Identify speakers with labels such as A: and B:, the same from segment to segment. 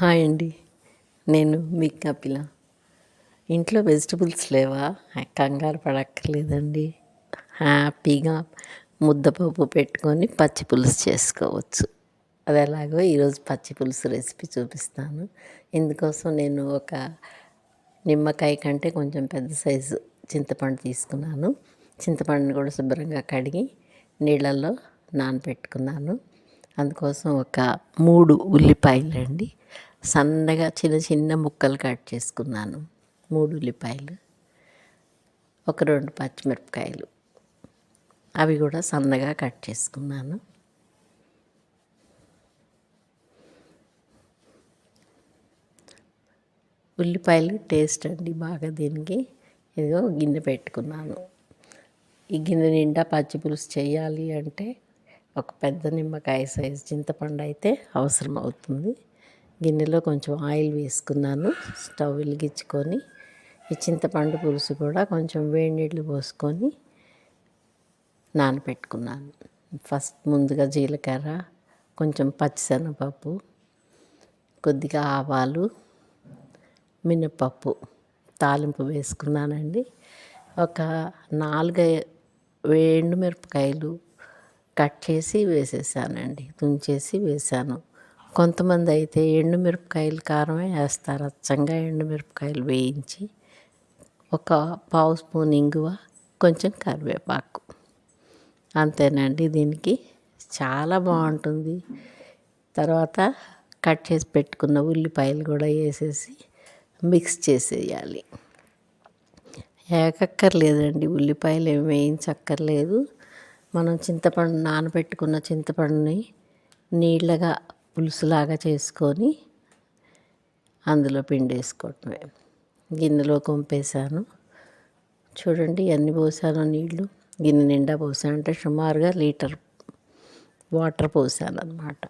A: Hi అండి. నేను మీ కపిల ఇంట్లో వెజిటబుల్స్ లేవా? కంగారు పడక్కర్లేదండి. హ్యాపీగా ముద్దపప్పు పెట్టుకొని పచ్చి పులుసు చేసుకోవచ్చు. అది ఎలాగో ఈరోజు పచ్చి పులుసు రెసిపీ చూపిస్తాను. ఇందుకోసం నేను ఒక నిమ్మకాయ కంటే కొంచెం పెద్ద సైజు చింతపండు తీసుకున్నాను. చింతపండుని కూడా శుభ్రంగా కడిగి నీళ్ళల్లో నానబెట్టుకున్నాను. అందుకోసం ఒక మూడు ఉల్లిపాయలు అండి సన్నగా చిన్న చిన్న ముక్కలు కట్ చేసుకున్నాను. మూడు ఉల్లిపాయలు ఒక రెండు పచ్చిమిరపకాయలు. అవి కూడా సన్నగా కట్ చేసుకున్నాను. ఉల్లిపాయలు టేస్ట్ అండి బాగా దీనికి. ఏదో గిన్నె పెట్టుకున్నాను. ఈ గిన్నె నిండా పచ్చి పులుసు చేయాలి అంటే ఒక పెద్ద నిమ్మకాయ సైజు చింతపండు అయితే అవసరం అవుతుంది గిన్నెలో కొంచెం ఆయిల్ వేసుకున్నాను స్టవ్ వెలిగించుకొని ఈ చింతపండు పులుసు కూడా కొంచెం వేడి నీళ్ళు పోసుకొని నానబెట్టుకున్నాను ఫస్ట్ ముందుగా జీలకర్ర కొంచెం పచ్చిశనగపప్పు కొద్దిగా ఆవాలు మినపప్పు తాలింపు వేసుకున్నానండి. ఒక నాలుగు ఎండుమిరపకాయలు కట్ చేసి వేసేసానండి తుంచేసి వేసాను. కొంతమంది అయితే ఎండుమిరపకాయలు కారమే వేస్తారు. అచ్చంగా ఎండుమిరపకాయలు వేయించి ఒక పావు స్పూన్ ఇంగువ కొంచెం కరివేపాకు. అంతేనండి దీనికి. చాలా బాగుంటుంది. తర్వాత కట్ చేసి పెట్టుకున్న ఉల్లిపాయలు కూడా వేసేసి మిక్స్ చేసేయాలి. ఏకక్కర్లేదండి. ఉల్లిపాయలు ఏమి వేయించక్కర్లేదు. మనం చింతపండు నానబెట్టుకున్న చింతపండుని నీళ్ళగా పులుసులాగా చేసుకొని అందులో పిండి వేసుకోవటమే గిన్నెలో కొంపేశాను. చూడండి ఎన్ని పోసానో నీళ్ళు గిన్నె నిండా పోసాను. అంటే సుమారుగా లీటర్ వాటర్ పోసాను అనమాట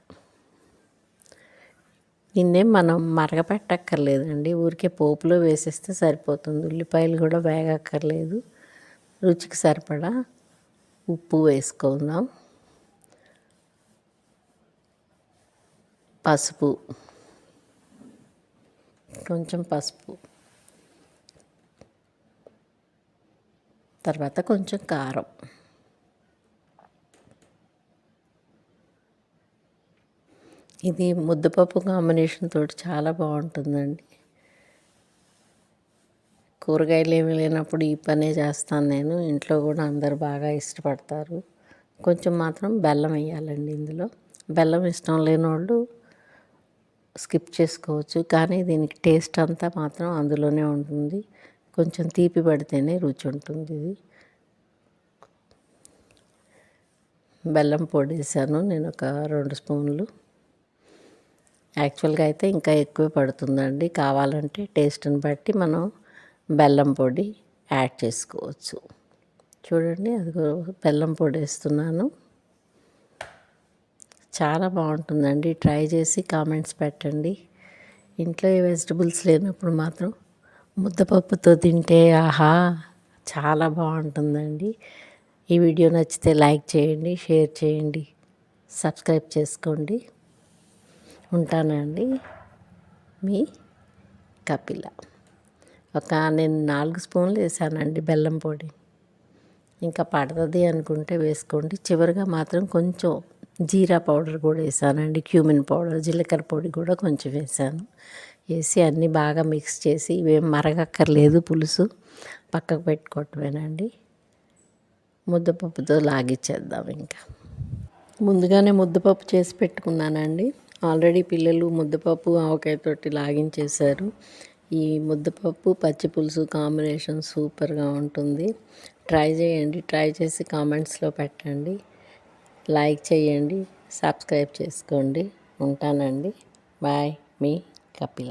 A: దీన్నే మనం మరగపెట్టక్కర్లేదండి. ఊరికే పోపులో వేసేస్తే సరిపోతుంది. ఉల్లిపాయలు కూడా వేగక్కర్లేదు. రుచికి సరిపడా ఉప్పు వేసుకుందాం. పసుపు. కొంచెం పసుపు. తర్వాత కొంచెం కారం. ఇది ముద్దపప్పు కాంబినేషన్ తోటి చాలా బాగుంటుందండి. కూరగాయలు ఏమీ లేనప్పుడు ఈ పనే చేస్తాను నేను. ఇంట్లో కూడా అందరు బాగా ఇష్టపడతారు. కొంచెం మాత్రం బెల్లం వేయాలండి ఇందులో. బెల్లం ఇష్టం లేని వాళ్ళు స్కిప్ చేసుకోవచ్చు. కానీ దీనికి టేస్ట్ అంతా మాత్రం అందులోనే ఉంటుంది. కొంచెం తీపి పడితేనే రుచి ఉంటుంది ఇది. బెల్లం పొడి వేసాను. నేను ఒక రెండు స్పూన్లు. యాక్చువల్గా అయితే ఇంకా ఎక్కువ పడుతుందండి. కావాలంటే టేస్ట్ని బట్టి మనం బెల్లం పొడి యాడ్ చేసుకోవచ్చు. చూడండి అది బెల్లం పొడి వేస్తున్నాను. చాలా బాగుంటుందండి. ట్రై చేసి కామెంట్స్ పెట్టండి. ఇంట్లో ఏ వెజిటబుల్స్ లేనప్పుడు మాత్రం ముద్దపప్పుతో తింటే ఆహా చాలా బాగుంటుందండి. ఈ వీడియో నచ్చితే లైక్ చేయండి షేర్ చేయండి సబ్స్క్రైబ్ చేసుకోండి. ఉంటానండి. మీ కపిల. ఒక నేను నాలుగు స్పూన్లు వేసానండి బెల్లం పొడి. ఇంకా పడుతుంది అనుకుంటే వేసుకోండి. చివరిగా మాత్రం కొంచెం జీరా పౌడర్ కూడా వేసానండి క్యూమిన్ పౌడర్ జీలకర్ర పొడి కూడా కొంచెం వేసాను. వేసి అన్నీ బాగా మిక్స్ చేసి ఇవేం మరగక్కర్లేదు పులుసు పక్కకు పెట్టుకోవటమేనండి. ముద్దపప్పుతో లాగిచ్చేద్దాం ఇంకా. ముందుగానే ముద్దపప్పు చేసి పెట్టుకున్నానండి. ఆల్రెడీ పిల్లలు ముద్దపప్పు ఆవకాయతోటి లాగించేశారు. ఈ ముద్దపప్పు పచ్చి పులుసు కాంబినేషన్ సూపర్గా ఉంటుంది. ట్రై చేయండి ట్రై చేసి కామెంట్స్లో పెట్టండి. లైక్ చేయండి సబ్స్క్రైబ్ చేసుకోండి. ఉంటానండి. బాయ్. మీ కపిల.